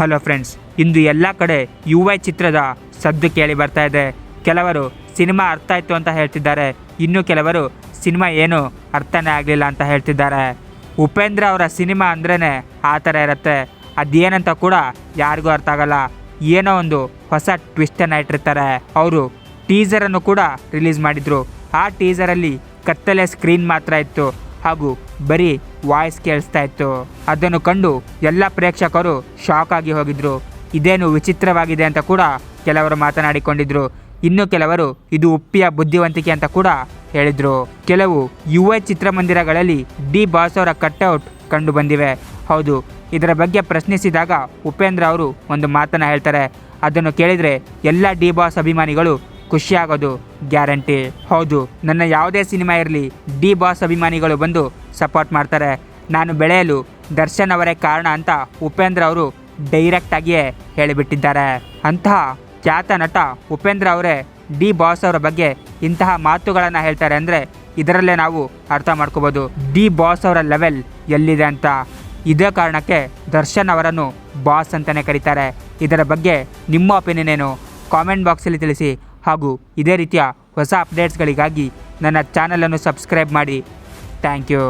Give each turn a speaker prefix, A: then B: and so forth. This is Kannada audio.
A: ಹಲೋ ಫ್ರೆಂಡ್ಸ್, ಇಂದು ಎಲ್ಲ ಕಡೆ ಯು ವೈ ಚಿತ್ರದ ಸದ್ದು ಕೇಳಿ ಬರ್ತಾ ಇದೆ. ಕೆಲವರು ಸಿನಿಮಾ ಅರ್ಥ ಆಯಿತು ಅಂತ ಹೇಳ್ತಿದ್ದಾರೆ. ಇನ್ನು ಕೆಲವರು ಸಿನಿಮಾ ಏನು ಅರ್ಥನೇ ಆಗಲಿಲ್ಲ ಅಂತ ಹೇಳ್ತಿದ್ದಾರೆ. ಉಪೇಂದ್ರ ಅವರ ಸಿನಿಮಾ ಅಂದ್ರೇ ಆ ಥರ ಇರುತ್ತೆ. ಅದೇನಂತ ಕೂಡ ಯಾರಿಗೂ ಅರ್ಥ ಆಗಲ್ಲ. ಏನೋ ಒಂದು ಹೊಸ ಟ್ವಿಸ್ಟನ್ನು ಇಟ್ಟಿರ್ತಾರೆ. ಅವರು ಟೀಸರನ್ನು ಕೂಡ ರಿಲೀಸ್ ಮಾಡಿದರು. ಆ ಟೀಸರಲ್ಲಿ ಕತ್ತಲೆ ಸ್ಕ್ರೀನ್ ಮಾತ್ರ ಇತ್ತು. ಹಾಗೂ ಬರೀ ವಾಯ್ಸ್ ಕೇಳಿಸ್ತಾ ಇತ್ತು. ಅದನ್ನು ಕಂಡು ಎಲ್ಲ ಪ್ರೇಕ್ಷಕರು ಶಾಕ್ ಆಗಿ ಹೋಗಿದ್ರು. ಇದೇನು ವಿಚಿತ್ರವಾಗಿದೆ ಅಂತ ಕೂಡ ಕೆಲವರು ಮಾತನಾಡಿಕೊಂಡಿದ್ರು. ಇನ್ನು ಕೆಲವರು ಇದು ಉಪ್ಪಿಯ ಬುದ್ಧಿವಂತಿಕೆ ಅಂತ ಕೂಡ ಹೇಳಿದ್ರು. ಕೆಲವು ಯುವ ಚಿತ್ರಮಂದಿರಗಳಲ್ಲಿ ಡಿ ಬಾಸ್ ಅವರ ಕಟ್ಔಟ್ ಕಂಡು ಬಂದಿವೆ. ಹೌದು, ಇದರ ಬಗ್ಗೆ ಪ್ರಶ್ನಿಸಿದಾಗ ಉಪೇಂದ್ರ ಅವರು ಒಂದು ಮಾತನ್ನು ಹೇಳ್ತಾರೆ. ಅದನ್ನು ಕೇಳಿದರೆ ಎಲ್ಲ ಡಿ ಬಾಸ್ ಅಭಿಮಾನಿಗಳು ಖುಷಿಯಾಗೋದು, ಗ್ಯಾರಂಟಿ. ಹೌದು, ನನ್ನ ಯಾವುದೇ ಸಿನಿಮಾ ಇರಲಿ, ಡಿ ಬಾಸ್ ಅಭಿಮಾನಿಗಳು ಬಂದು ಸಪೋರ್ಟ್ ಮಾಡ್ತಾರೆ. ನಾನು ಬೆಳೆಯಲು ದರ್ಶನ್ ಅವರೇ ಕಾರಣ ಅಂತ ಉಪೇಂದ್ರ ಅವರು ಡೈರೆಕ್ಟ್ ಆಗಿಯೇ ಹೇಳಿಬಿಟ್ಟಿದ್ದಾರೆ. ಅಂತಹ ಖ್ಯಾತ ನಟ ಉಪೇಂದ್ರ ಅವರೇ ಡಿ ಬಾಸ್ ಅವರ ಬಗ್ಗೆ ಇಂತಹ ಮಾತುಗಳನ್ನು ಹೇಳ್ತಾರೆ ಅಂದರೆ ಇದರಲ್ಲೇ ನಾವು ಅರ್ಥ ಮಾಡ್ಕೋಬೋದು. ಡಿ ಬಾಸ್ ಅವರ ಲೆವೆಲ್ ಎಲ್ಲಿದೆ ಅಂತ. ಇದೇ ಕಾರಣಕ್ಕೆ ದರ್ಶನ್ ಅವರನ್ನು ಬಾಸ್ ಅಂತಲೇ ಕರೀತಾರೆ. ಇದರ ಬಗ್ಗೆ ನಿಮ್ಮ ಒಪಿನಿಯನ್ ಏನು? ಕಾಮೆಂಟ್ ಬಾಕ್ಸಲ್ಲಿ ತಿಳಿಸಿ. ಹಾಗೂ ಇದೇ ರೀತಿಯ ಹೊಸ ಅಪ್ಡೇಟ್ಸ್ಗಳಿಗಾಗಿ ನನ್ನ ಚಾನಲನ್ನು ಸಬ್ಸ್ಕ್ರೈಬ್ ಮಾಡಿ. Thank you